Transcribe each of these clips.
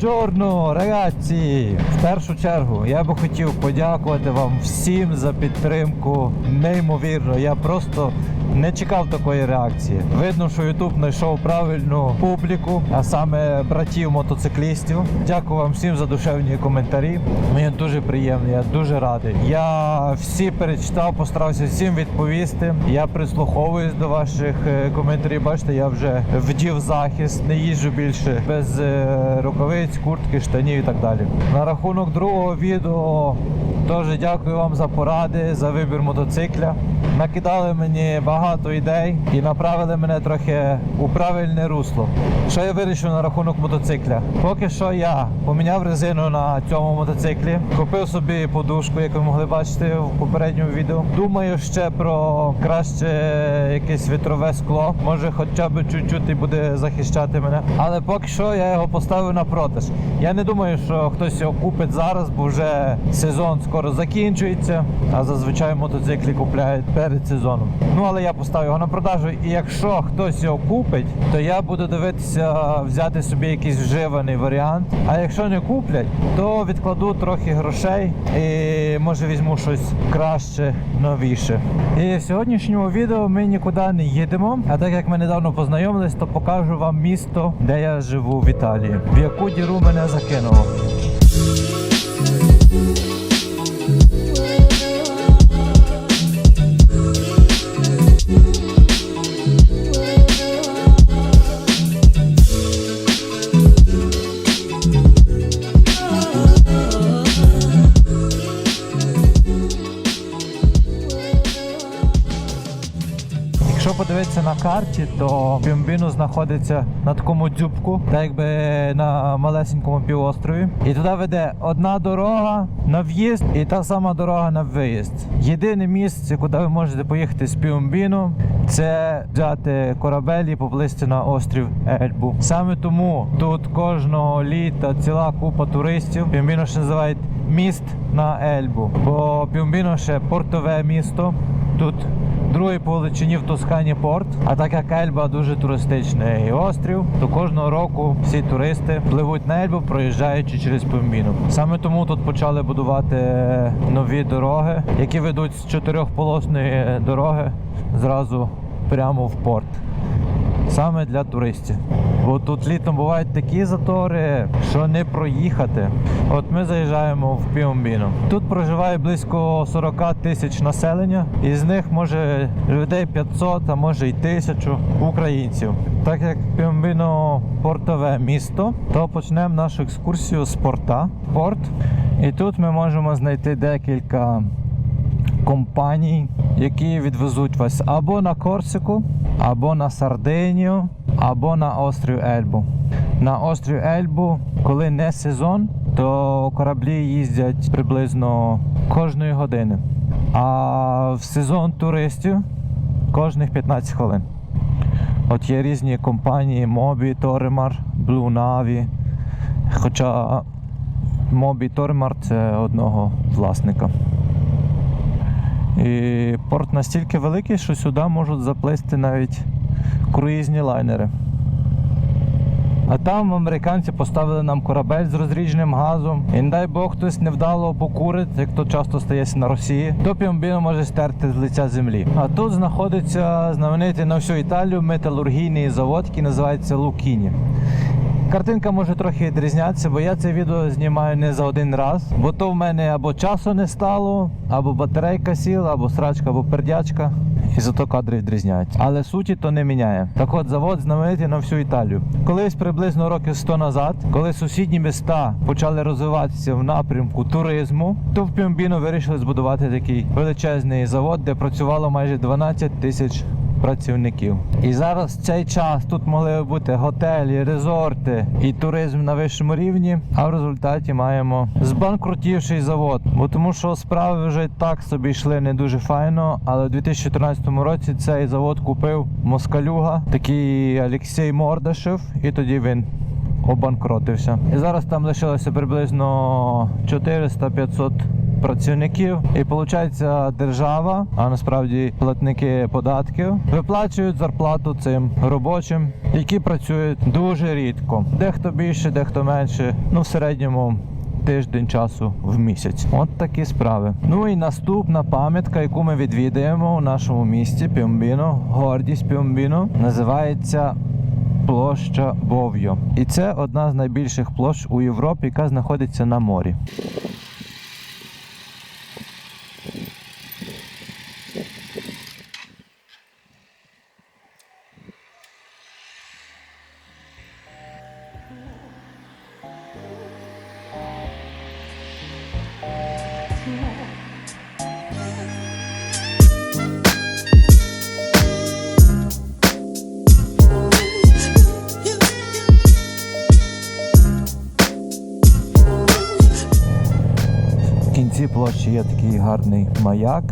Бонджорно, ragazzi! В першу чергу я би хотів подякувати вам всім за підтримку. Неймовірно, я просто не чекав такої реакції. Видно, що YouTube знайшов правильну публіку, а саме братів мотоциклістів. Дякую вам всім за душевні коментарі. Мені дуже приємно, я дуже радий. Я всі перечитав, постарався всім відповісти. Я прислуховуюсь до ваших е, коментарів. Бачите, я вже вдів захист, не їжджу більше без е, рукавиць, куртки, штанів і так далі. На рахунок другого відео теж дякую вам за поради, за вибір мотоцикля. Накидали мені багато ідей і направили мене трохи у правильне русло. Що я вирішив на рахунок мотоцикля? Поки що я поміняв резину на цьому мотоциклі, купив собі подушку, як ви могли бачити в попередньому відео. Думаю ще про краще якесь вітрове скло. Може, хоча б чуть-чуть буде захищати мене. Але поки що я його поставив на продаж. Я не думаю, що хтось його купить зараз, бо вже сезон скоро закінчується. А зазвичай мотоциклі купляють перед сезоном. Ну але я поставив його на продажу. І якщо хтось його купить, то я буду дивитися взяти собі якийсь вживаний варіант. А якщо не куплять, то відкладу трохи грошей і може візьму щось краще, новіше. І в сьогоднішньому відео ми нікуди не їдемо. А так як ми недавно познайомились, то покажу вам місто, де я живу в Італії, в яку діру мене закинуло. Подивитися на карті, то Пімбіно знаходиться на такому дзюбку, так якби на малесенькому півострові. І туди веде одна дорога на в'їзд і та сама дорога на виїзд. Єдине місце, куди ви можете поїхати з Пімбіно, це взяти корабель і поплисти на острів Ельбу. Саме тому тут кожного літа ціла купа туристів. Пімбіно ще називають міст на Ельбу, бо Пімбіно ще портове місто. Тут другий по величині в Тоскані порт. А так як Ельба дуже туристичний острів, то кожного року всі туристи пливуть на Ельбу, проїжджаючи через Помбіну. Саме тому тут почали будувати нові дороги, які ведуть з чотирьохполосної дороги зразу прямо в порт. Саме для туристів. Бо тут літом бувають такі затори, що не проїхати. От ми заїжджаємо в Піомбіно. Тут проживає близько 40 тисяч населення, із них може людей 500, а може й тисячу українців. Так як Піомбіно портове місто, то почнемо нашу екскурсію з порта. Порт. І тут ми можемо знайти декілька компаній, які відвезуть вас або на Корсику, або на Сардинію, або на острів Ельбу. На острів Ельбу, коли не сезон, то кораблі їздять приблизно кожної години. А в сезон туристів кожних 15 хвилин. От є різні компанії Mobi, Torimar, Blue Navy. Хоча Mobi і це одного власника. І порт настільки великий, що сюди можуть заплисти навіть круїзні лайнери. А там американці поставили нам корабель з розрідженим газом. І не дай Бог хтось невдало покурить, як то часто стається на Росії, то піомбіно може стерти з лиця землі. А тут знаходиться знаменитий на всю Італію металургійний завод, який називається Лукіні. Картинка може трохи відрізнятися, бо я це відео знімаю не за один раз, бо то в мене або часу не стало, або батарейка сіла, або срачка, або пердячка. І зато кадри відрізняються. Але суті то не міняє. Так от завод знаменитий на всю Італію. Колись приблизно років 100 назад, коли сусідні міста почали розвиватися в напрямку туризму, то в Піомбіно вирішили збудувати такий величезний завод, де працювало майже 12 тисяч працівників. І зараз в цей час тут могли бути готелі, резорти і туризм на вищому рівні. А в результаті маємо збанкрутівший завод. Бо тому що справи вже так собі йшли не дуже файно. Але у 2014 році цей завод купив москалюга, такий Олексій Мордашев, і тоді він. Обанкротився. І зараз там лишилося приблизно 400-500 працівників. І виходить, держава, а насправді платники податків, виплачують зарплату цим робочим, які працюють дуже рідко. Дехто більше, дехто менше. Ну, в середньому тиждень часу в місяць. От такі справи. Ну і наступна пам'ятка, яку ми відвідаємо у нашому місті Піомбіно, гордість Піомбіно, називається. Площа Бов'йо. І це одна з найбільших площ у Європі, яка знаходиться на морі. Кінці площі є такий гарний маяк.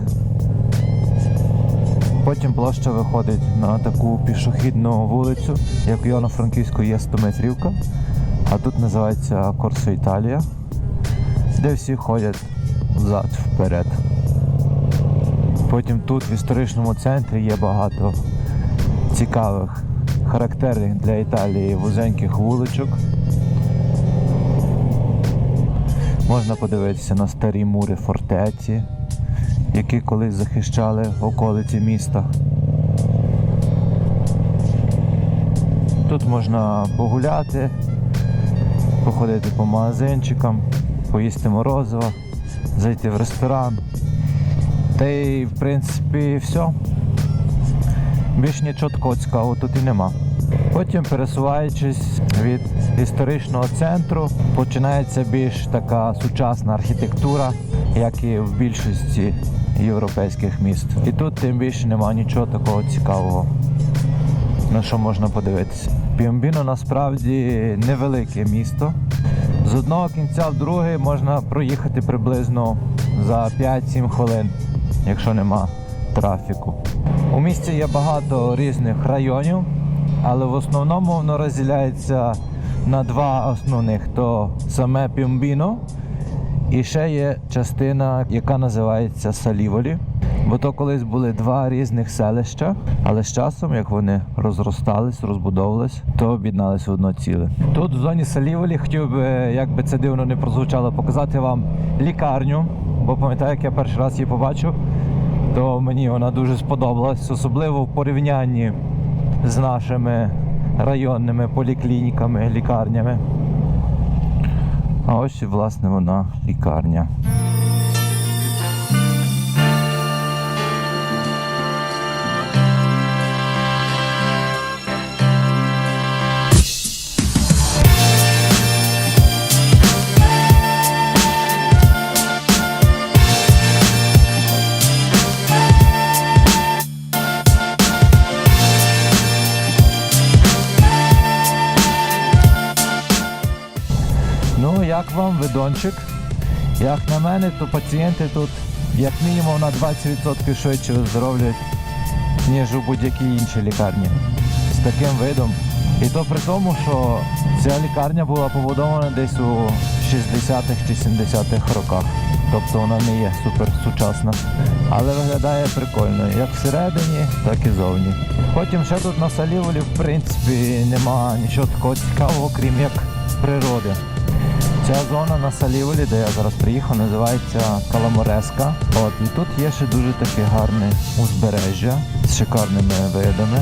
Потім площа виходить на таку пішохідну вулицю, як у Івано-Франківську є 100 метрівка, а тут називається Корсо Італія, де всі ходять взад вперед. Потім тут в історичному центрі є багато цікавих, характерних для Італії вузеньких вуличок. Можна подивитися на старі мури фортеці, які колись захищали околиці міста. Тут можна погуляти, походити по магазинчикам, поїсти морозиво, зайти в ресторан. Та й в принципі все. Більш нічого такого цікавого тут і нема. Потім, пересуваючись від історичного центру, починається більш така сучасна архітектура, як і в більшості європейських міст. І тут тим більше немає нічого такого цікавого, на що можна подивитися. Піомбіно насправді невелике місто. З одного кінця в другий можна проїхати приблизно за 5-7 хвилин, якщо нема трафіку. У місті є багато різних районів, але в основному воно розділяється на два основних: то саме Пімбіно і ще є частина, яка називається Саліволі. Бо то колись були два різних селища, але з часом, як вони розростались, розбудовувались, то об'єднались в одно ціле. Тут в зоні Саліволі хотів би, як би це дивно не прозвучало, показати вам лікарню, бо пам'ятаю, як я перший раз її побачив, то мені вона дуже сподобалась, особливо в порівнянні з нашими районними поліклініками, лікарнями. А ось власне вона лікарня. Вам видончик? Як на мене, то пацієнти тут як мінімум на 20% швидше виздоровлюють, ніж у будь-якій іншій лікарні. З таким видом. І то при тому, що ця лікарня була побудована десь у 60-х чи 70-х роках. Тобто вона не є супер сучасна. Але виглядає прикольно, як всередині, так і зовні. Потім ще тут на Саліволі, в принципі, нема нічого такого цікавого, крім як природи. Ця зона на Саліволі, де я зараз приїхав, називається Каламореска. От і тут є ще дуже таке гарне узбережжя з шикарними видами.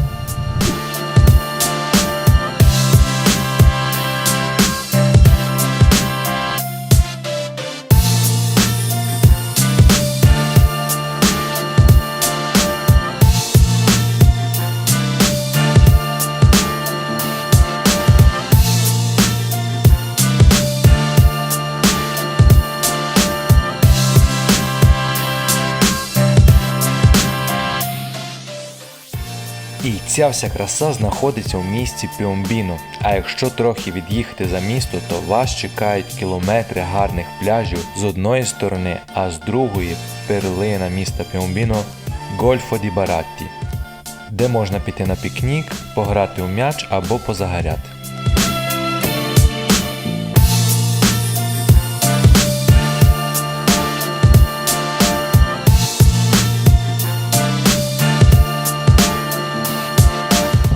Ця вся краса знаходиться в місті Піомбіно. А якщо трохи від'їхати за місто, то вас чекають кілометри гарних пляжів з одної сторони, а з другої перлина міста Піомбіно Гольфо ді Баратті, де можна піти на пікнік, пограти у м'яч або позагоряти.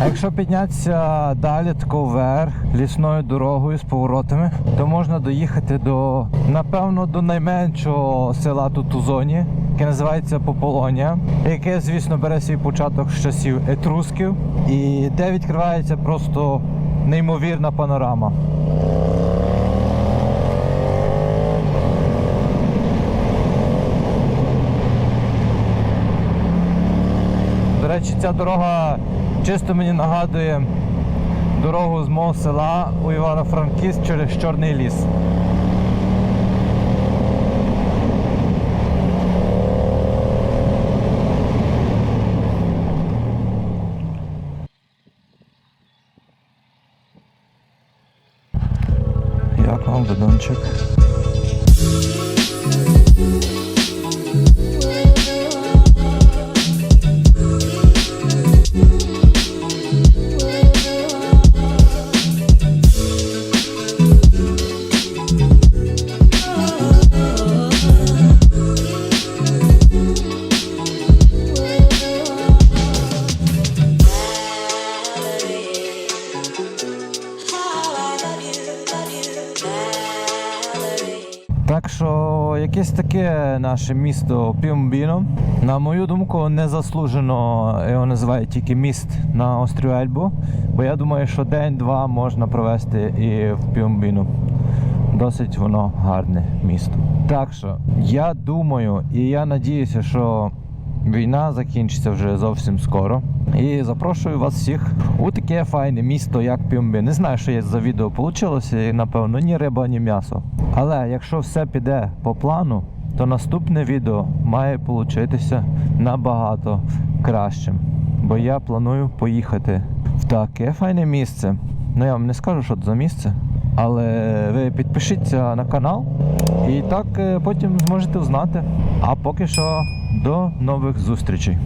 А якщо піднятися далі тако вверх лісною дорогою з поворотами, то можна доїхати до, напевно, до найменшого села тут у зоні, яке називається Пополонія, яке, звісно, бере свій початок з часів етрусків, і де відкривається просто неймовірна панорама. До речі, ця дорога чисто мені нагадує дорогу з мого села у Івано-Франківськ через Чорний ліс. Як вам бидончик? Якесь таке наше місто Пімбіно. На мою думку, незаслужено його називають тільки міст на острові Ельбу, бо я думаю, що день-два можна провести і в Пімбіно. Досить воно гарне місто. Так що я думаю і я надіюся, що війна закінчиться вже зовсім скоро. І запрошую вас всіх у таке файне місто, як Пюмбі. Не знаю, що є за відео вийшло, і напевно ні риба, ні м'ясо. Але якщо все піде по плану, то наступне відео має получитися набагато кращим. Бо я планую поїхати в таке файне місце. Ну я вам не скажу, що це за місце. Але ви підпишіться на канал і так е, потім зможете знати. А поки що до нових зустрічей.